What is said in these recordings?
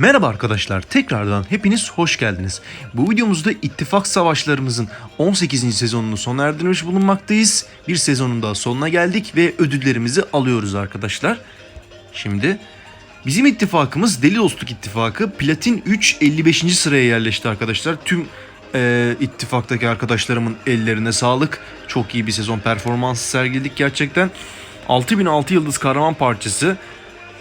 Merhaba arkadaşlar, tekrardan hepiniz hoş geldiniz. Bu videomuzda ittifak savaşlarımızın 18. sezonunu sona erdirmiş bulunmaktayız. Bir sezonun daha sonuna geldik ve ödüllerimizi alıyoruz arkadaşlar. Şimdi bizim ittifakımız Deli Dostluk İttifakı Platin 3 55. sıraya yerleşti arkadaşlar. Tüm e, ittifaktaki arkadaşlarımın ellerine sağlık. Çok iyi bir sezon performansı sergiledik gerçekten. 6006 yıldız kahraman parçası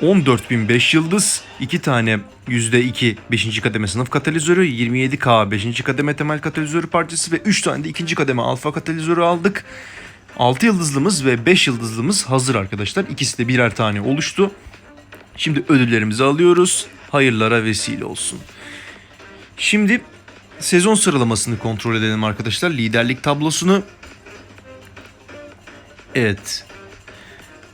14.005 yıldız, 2 tane %2 5. kademe sınıf katalizörü, 27K 5. kademe temel katalizörü parçası ve 3 tane de 2. kademe alfa katalizörü aldık. 6 yıldızlımız ve 5 yıldızlımız hazır arkadaşlar. İkisi de birer tane oluştu. Şimdi ödüllerimizi alıyoruz. Hayırlara vesile olsun. Şimdi sezon sıralamasını kontrol edelim arkadaşlar. Liderlik tablosunu. Evet.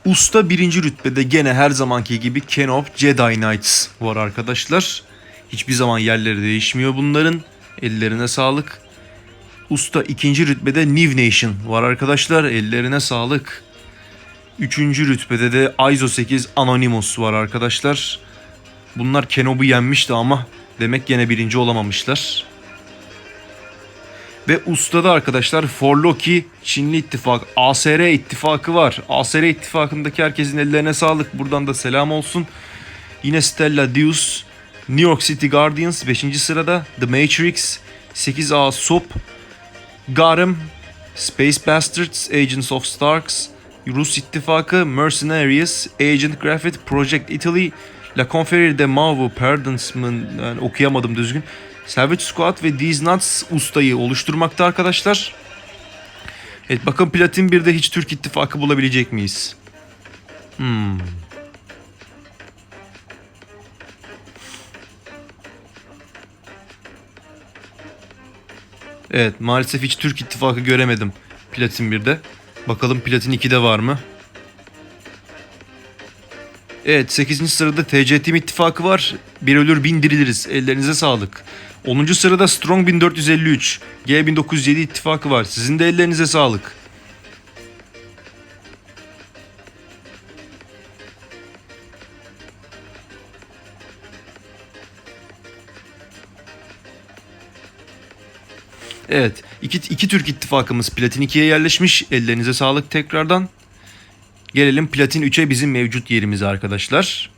Usta birinci rütbede gene her zamanki gibi Kenop Jedi Knights var arkadaşlar. Hiçbir zaman yerleri değişmiyor bunların. Ellerine sağlık. Usta ikinci rütbede New Nation var arkadaşlar. Ellerine sağlık. Üçüncü rütbede de ISO 8 Anonymous var arkadaşlar. Bunlar Kenob'u yenmişti ama demek gene birinci olamamışlar. Ve ustada arkadaşlar Forloki Çinli ittifak, ASR ittifakı var. ASR ittifakındaki herkesin ellerine sağlık. Buradan da selam olsun. Yine Stella Deus, New York City Guardians 5. sırada. The Matrix, 8A Sop, Garem, Space Bastards, Agents of Starks, Rus ittifakı, Mercenaries, Agent Graffit, Project Italy, La Confrérie de Mauve, Pardonsman, yani okuyamadım düzgün. Savage Squad ve These Nuts ustayı oluşturmakta arkadaşlar. Evet bakın Platin 1'de hiç Türk ittifakı bulabilecek miyiz? Hmm. Evet maalesef hiç Türk ittifakı göremedim Platin 1'de. Bakalım Platin 2'de var mı? Evet 8. sırada TC Team ittifakı var. Bir ölür bin diriliriz. Ellerinize sağlık. 10. sırada Strong 1453. G 1907 ittifakı var. Sizin de ellerinize sağlık. Evet. iki, iki Türk ittifakımız Platin 2'ye yerleşmiş. Ellerinize sağlık tekrardan. Gelelim Platin 3'e bizim mevcut yerimize arkadaşlar.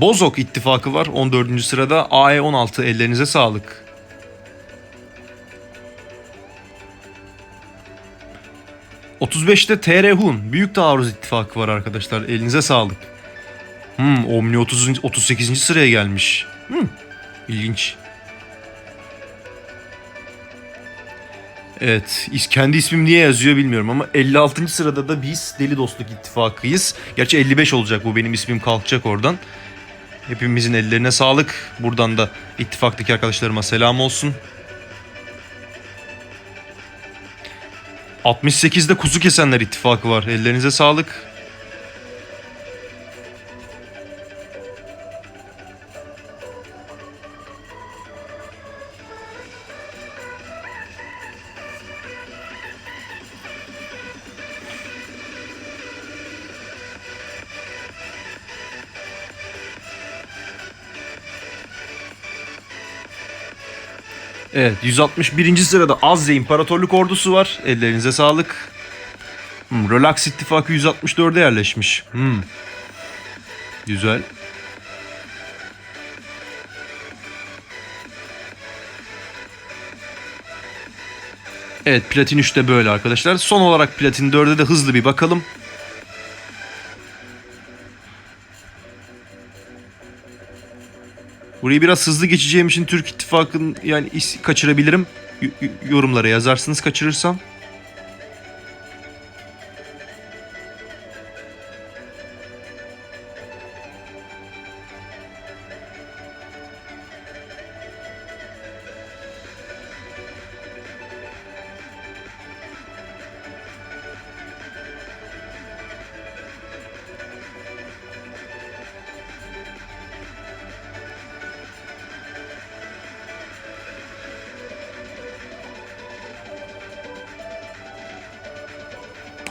Bozok ittifakı var 14. sırada. AE 16 ellerinize sağlık. ...35'te TR Hun Büyük Taarruz ittifakı var arkadaşlar. Elinize sağlık. Hmm, Omni 30. 38. sıraya gelmiş. Hmm, ilginç. Evet, kendi ismim niye yazıyor bilmiyorum ama 56. sırada da biz Deli Dostluk İttifakıyız. Gerçi 55 olacak bu benim ismim kalkacak oradan. Hepimizin ellerine sağlık. Buradan da ittifaktaki arkadaşlarıma selam olsun. 68'de Kuzu Kesenler İttifakı var. Ellerinize sağlık. Evet 161. sırada Azze İmparatorluk Ordusu var. Ellerinize sağlık. Hmm, Relax İttifakı 164'e yerleşmiş. Hmm. Güzel. Evet Platin 3'te böyle arkadaşlar. Son olarak Platin 4'e de hızlı bir bakalım. Burayı biraz hızlı geçeceğim için Türk İttifakı'nın yani kaçırabilirim. Y- yorumlara yazarsınız kaçırırsam.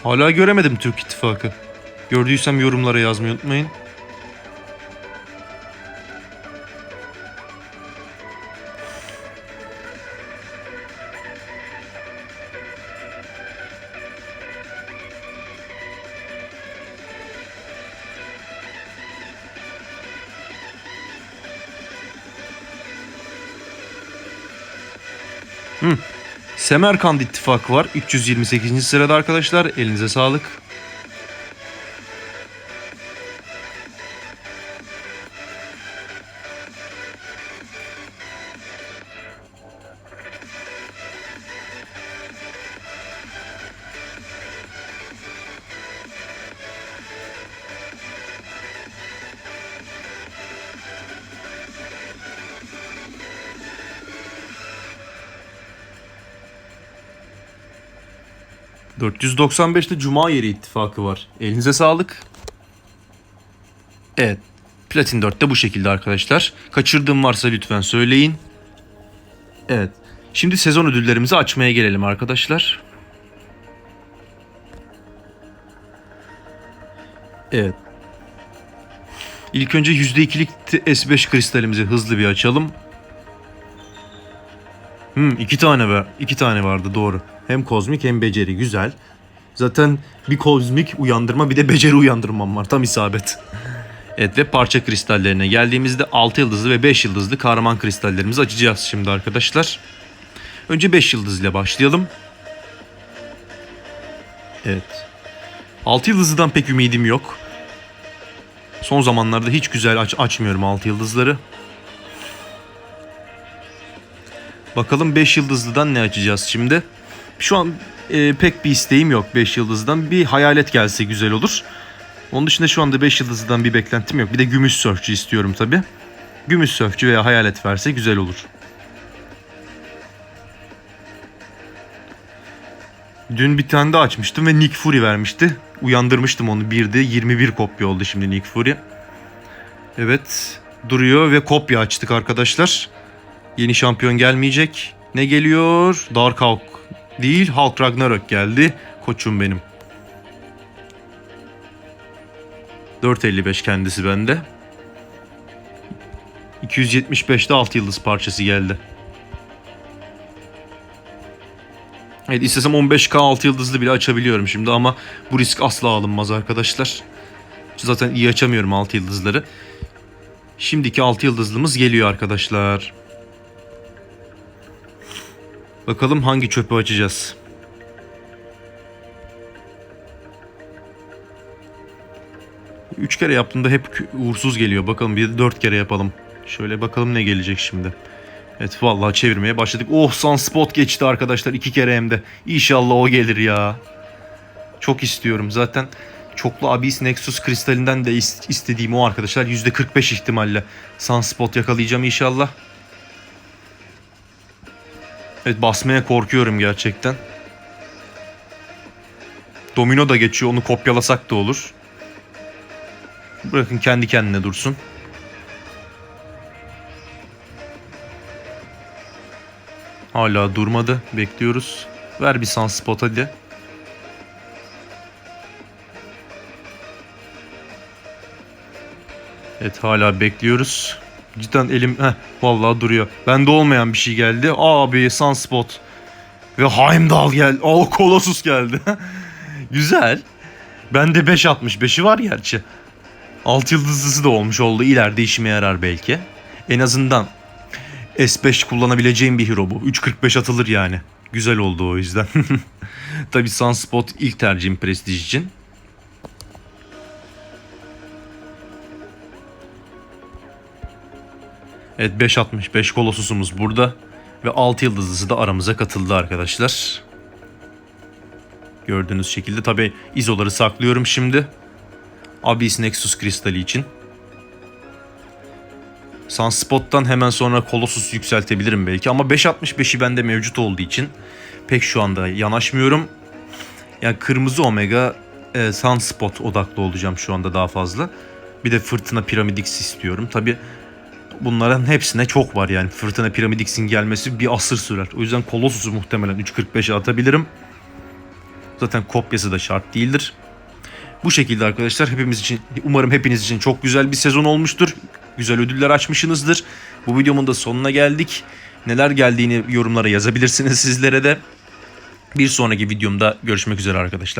Hala göremedim Türk İttifakı. Gördüysem yorumlara yazmayı unutmayın. Hmm. Semerkand ittifakı var. 328. sırada arkadaşlar. Elinize sağlık. ...495'te Cuma Yeri ittifakı var. Elinize sağlık. Evet. Platin 4'te bu şekilde arkadaşlar. Kaçırdığım varsa lütfen söyleyin. Evet. Şimdi sezon ödüllerimizi açmaya gelelim arkadaşlar. Evet. İlk önce %2'lik S5 kristalimizi hızlı bir açalım. Hmm, iki tane var. iki tane vardı doğru. Hem kozmik hem beceri güzel. Zaten bir kozmik uyandırma bir de beceri uyandırmam var. Tam isabet. Evet ve parça kristallerine geldiğimizde 6 yıldızlı ve 5 yıldızlı kahraman kristallerimizi açacağız şimdi arkadaşlar. Önce 5 yıldız ile başlayalım. Evet. 6 yıldızlıdan pek ümidim yok. Son zamanlarda hiç güzel aç açmıyorum 6 yıldızları. Bakalım 5 yıldızlıdan ne açacağız şimdi? Şu an e, pek bir isteğim yok 5 yıldızdan. Bir hayalet gelse güzel olur. Onun dışında şu anda 5 yıldızlıdan bir beklentim yok. Bir de gümüş sörfçü istiyorum tabi. Gümüş sörfçü veya hayalet verse güzel olur. Dün bir tane daha açmıştım ve Nick Fury vermişti. Uyandırmıştım onu. Bir de 21 kopya oldu şimdi Nick Fury. Evet duruyor ve kopya açtık arkadaşlar. Yeni şampiyon gelmeyecek. Ne geliyor? Dark Hawk değil Hulk Ragnarok geldi. Koçum benim. 4.55 kendisi bende. 275'te 6 yıldız parçası geldi. Evet istesem 15k 6 yıldızlı bile açabiliyorum şimdi ama bu risk asla alınmaz arkadaşlar. Zaten iyi açamıyorum 6 yıldızları. Şimdiki 6 yıldızlımız geliyor arkadaşlar. Bakalım hangi çöpü açacağız. Üç kere yaptığımda hep uğursuz geliyor. Bakalım bir dört kere yapalım. Şöyle bakalım ne gelecek şimdi. Evet vallahi çevirmeye başladık. Oh Sunspot geçti arkadaşlar iki kere hem de. İnşallah o gelir ya. Çok istiyorum. Zaten çoklu Abyss Nexus kristalinden de is- istediğim o arkadaşlar. %45 ihtimalle Sunspot yakalayacağım inşallah. Evet basmaya korkuyorum gerçekten. Domino da geçiyor onu kopyalasak da olur. Bırakın kendi kendine dursun. Hala durmadı. Bekliyoruz. Ver bir sunspot hadi. Evet hala bekliyoruz. Cidden elim heh, vallahi duruyor. Bende olmayan bir şey geldi. Abi sunspot. Ve Heimdall geldi. Oh Colossus geldi. Güzel. Bende 5.65'i var gerçi. 6 yıldızlısı da olmuş oldu. İleride işime yarar belki. En azından S5 kullanabileceğim bir hero bu. 3.45 atılır yani. Güzel oldu o yüzden. Tabi Sunspot ilk tercihim prestij için. Evet 5.65 Colossus'umuz burada. Ve 6 yıldızlısı da aramıza katıldı arkadaşlar. Gördüğünüz şekilde tabi izoları saklıyorum şimdi. Abyss Nexus kristali için. Sunspot'tan hemen sonra Colossus yükseltebilirim belki ama 5.65'i bende mevcut olduğu için pek şu anda yanaşmıyorum. Yani kırmızı omega e, Sunspot odaklı olacağım şu anda daha fazla. Bir de fırtına piramidix istiyorum. Tabi bunların hepsine çok var yani. Fırtına piramidix'in gelmesi bir asır sürer. O yüzden Colossus'u muhtemelen 3.45'e atabilirim. Zaten kopyası da şart değildir. Bu şekilde arkadaşlar hepimiz için umarım hepiniz için çok güzel bir sezon olmuştur. Güzel ödüller açmışsınızdır. Bu videomun da sonuna geldik. Neler geldiğini yorumlara yazabilirsiniz sizlere de. Bir sonraki videomda görüşmek üzere arkadaşlar.